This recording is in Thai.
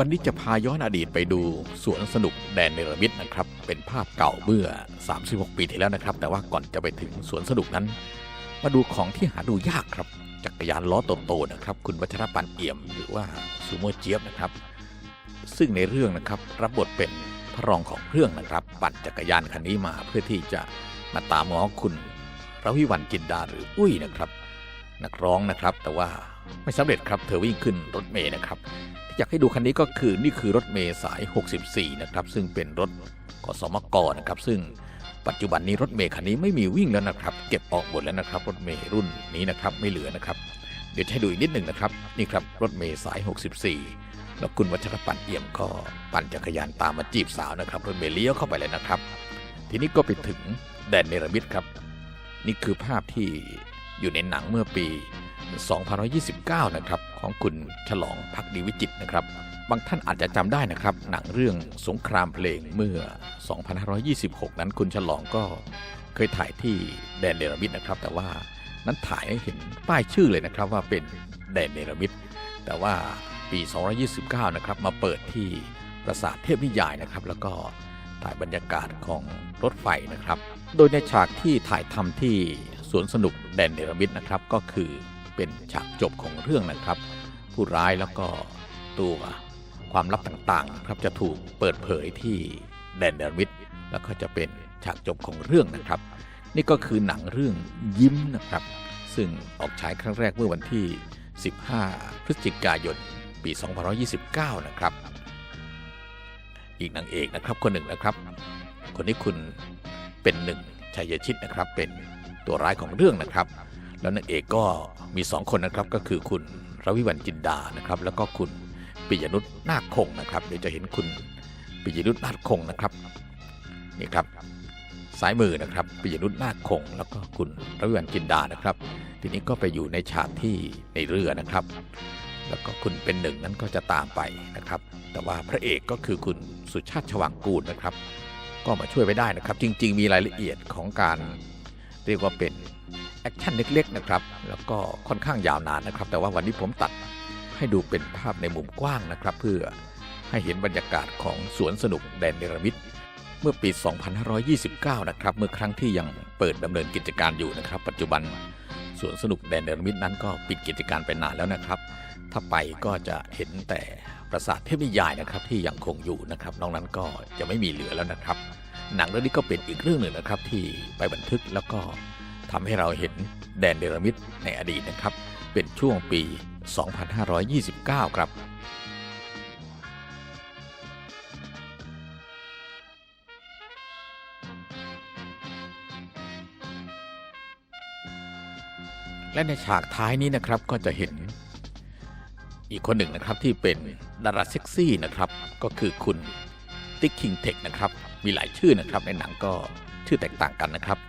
วันนี้จะพาย้อนอดีตไปดูสวนสนุกแดนเนรมิตนะครับ เป็นภาพเก่าเมื่อ 36 ปีที่แล้วนะครับ แต่ว่าก่อนจะไปถึงสวนสนุกนั้น มาดูของที่หาดูยากครับ จักรยานล้อโตๆนะครับ คุณวัชรปันเอี่ยมหรือว่าซูโม่เจี๊ยบนะครับ ซึ่งในเรื่องนะครับรับบทเป็นพระรองของเรื่องนะครับ ปั่นจักรยานคันนี้มาเพื่อที่จะมาตามง้อคุณระวิวันจินดาหรืออุ้ยนะครับ นักร้องนะครับ แต่ว่าไม่สำเร็จครับ เธอวิ่งขึ้นรถเมย์นะครับ อยากให้ดูคันนี้ก็คือนี่คือรถเมย์สาย 64 นะครับ ซึ่งเป็นรถกสมกนะครับ ซึ่งปัจจุบันนี้รถเมย์คันนี้ไม่มีวิ่งแล้วนะครับ เก็บออกหมดแล้วนะครับ รถเมย์รุ่นนี้นะครับไม่เหลือนะครับ เดี๋ยวให้ดูอีกนิดหนึ่งนะครับ นี่ครับรถเมย์สาย 64 แล้วคุณวัชรปันเอี่ยมก็ปั่นจักรยานตามมาจีบสาวนะครับ รถเมย์เลี้ยวเข้าไปเลยนะครับ ทีนี้ก็ไปถึงแดนเนรมิตครับ นี่คือภาพที่อยู่ในหนังเมื่อปี2529 นะครับ ของคุณฉลองพักดีวิจิตนะครับ บางท่านอาจจะจำได้นะครับ หนังเรื่องสงครามเพลงเมื่อ 2526 นั้นคุณฉลองก็เคยถ่ายที่แดนเนรมิตนะครับ แต่ว่านั้นถ่ายให้เห็นป้ายชื่อเลยนะครับว่าเป็นแดนเนรมิตแต่ว่าปี2029 นะครับ มาเปิดที่ปราสาทเทพนิยายนะครับ แล้วก็ถ่ายบรรยากาศของรถไฟนะครับ โดยในฉากที่ถ่ายทำที่สวนสนุกแดนเนรมิตนะครับ ก็คือ เป็นฉากจบของเรื่องนะครับ ผู้ร้ายแล้วก็ตัวความลับต่างๆครับจะถูกเปิดเผยที่แดนเดนรมิตแล้วก็จะเป็นฉากจบของเรื่องนะครับ นี่ก็คือหนังเรื่องยิ้มนะครับ ซึ่งออกฉายครั้งแรกเมื่อวันที่ 15 พฤศจิกายน ปี 2529 นะครับ อีกนางเอกนะครับคนหนึ่งนะครับ คนนี้คุณเป็นหนึ่งชัยชิตนะครับ เป็นตัวร้ายของเรื่องนะครับ แล้วนางเอกก็มีสองคนนะครับก็คือคุณรวิวันจินดานะครับ แล้วก็คุณปิยนุชนาคคงนะครับเดี๋ยวจะเห็นคุณปิยนุชนาคคงนะครับนี่ครับซ้ายมือนะครับปิยนุชนาคคง แล้วก็คุณรวิวันจินดานะครับ ทีนี้ก็ไปอยู่ในฉากที่ในเรือนะครับ แล้วก็คุณเป็นหนึ่งนั้นก็จะตามไปนะครับ แต่ว่าพระเอกก็คือคุณสุชาติชวังกูลนะครับ ก็มาช่วยไว้ได้นะครับ จริง ๆ มีรายละเอียดของการเรียกว่าเป็น แอคชั่นเล็กๆนะครับ แล้วก็ค่อนข้างยาวนานนะครับ แต่ว่าวันนี้ผมตัดให้ดูเป็นภาพในมุมกว้างนะครับ เพื่อให้เห็นบรรยากาศของสวนสนุกแดนเนรมิตเมื่อปี 2529 นะครับ เมื่อครั้งที่ยังเปิดดำเนินกิจการอยู่นะครับ ปัจจุบันสวนสนุกแดนเนรมิตนั้นก็ปิดกิจการไปนานแล้วนะครับ ถ้าไปก็จะเห็นแต่ปราสาทเทพนิยายนะครับที่ยังคงอยู่นะครับ นอกนั้นก็จะไม่มีเหลือแล้วนะครับ หนังเรื่องนี้ก็เป็นอีกเรื่องหนึ่งนะครับที่ไปบันทึกแล้วก็ ทำให้เราเห็นแดนเดรมิดในอดีตนะครับ เป็นช่วงปี 2529 ครับและในฉากท้ายนี้นะครับก็จะเห็นอีกคนหนึ่งนะครับที่เป็นดาราเซ็กซี่นะครับ ก็คือคุณติ๊กคิงเทคนะครับ มีหลายชื่อนะครับในหนังก็ชื่อแตกต่างกันนะครับ